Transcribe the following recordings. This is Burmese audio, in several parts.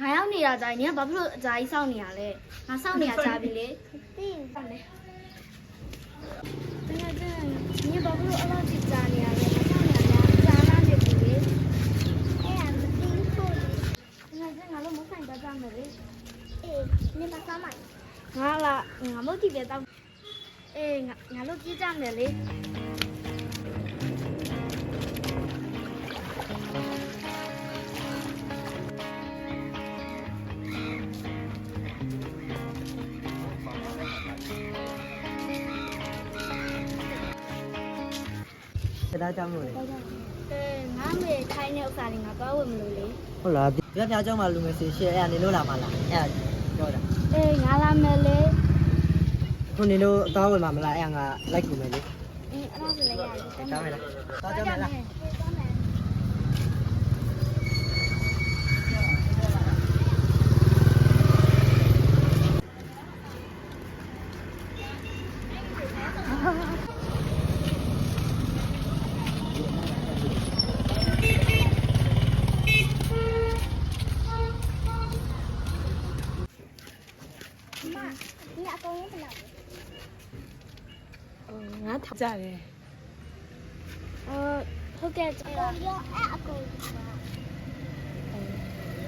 ငါရောက်နေတာကြာရင်နင်ကဘာဖြစ်လို့အကြာကြီးစောင့်နေရလဲငါစောင့်နေတာကြာပြီလေသိတယ်တကယ်တကယ်နင်ဘာဖြစ်လို့အလောက်ကြီးကြာနေရလဲငါစောင့်နေတာကြာလာနေပြီလေအဲ့ဒါမသိဘူးလေငါကငါလုံးမဆိုင်တာကြာမယ်လေအေးနင်မစားမိုင်ငါလာငါမဟုတ်ဒီပဲတောင်းအေးငါငါလို့ကြည့်ကြမယ်လေ တရားကြောင်းလို့လေအေးငါမေခိုင်းတဲ့ဥစ္စာတွေငါသွားဝင်မလို့လေဟုတ်လားဒီပြပြကြောင်းမှာလူငယ်စီရှယ်အဲ့နေလို့လာမလားအဲ့ပြောတာအေးငါလာမယ်လေခုနေလို့အသားဝင်မှာမလားအဲ့ငါလိုက်ကူမယ်လေအေးအဲ့ဒါဆိုလည်းရတယ်ကြောင်းမယ်လားသွားကြောင်းမယ်လား ဒီအကောင်လုံးဘယ်လောက်ငါထောက်ကြတယ်အော်ဟုတ်ကဲ့လဲရောရောအဲ့အကောင်အဲ့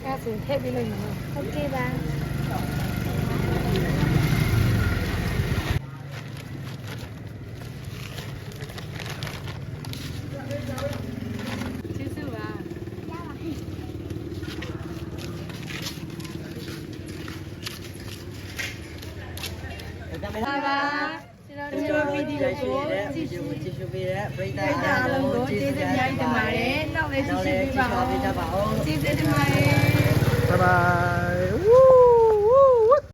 ဒါဆိုရင်ထည့်ပေးလိုက်မှာဟုတ်ကဲ့ပါ ကျေးဇူးပါ ရပါဟိ ကြောင်းမယ် ပါလားပါကျွန်တော်တို့ဗီဒီယိုကိုကြည့်ရှုကြည့်ရှုပေးတဲ့ပရိသပြတ်တာအားလုံးလုံးကိုကိုကျေးကျေးဇူးဇူးများများတင်တင်ပါပါတတယ်ယ်နောက်လည်းကြည့်ရှုပေးပါပေးကြပါဦးကျေးဇူးတင်ပါတယ် Bye bye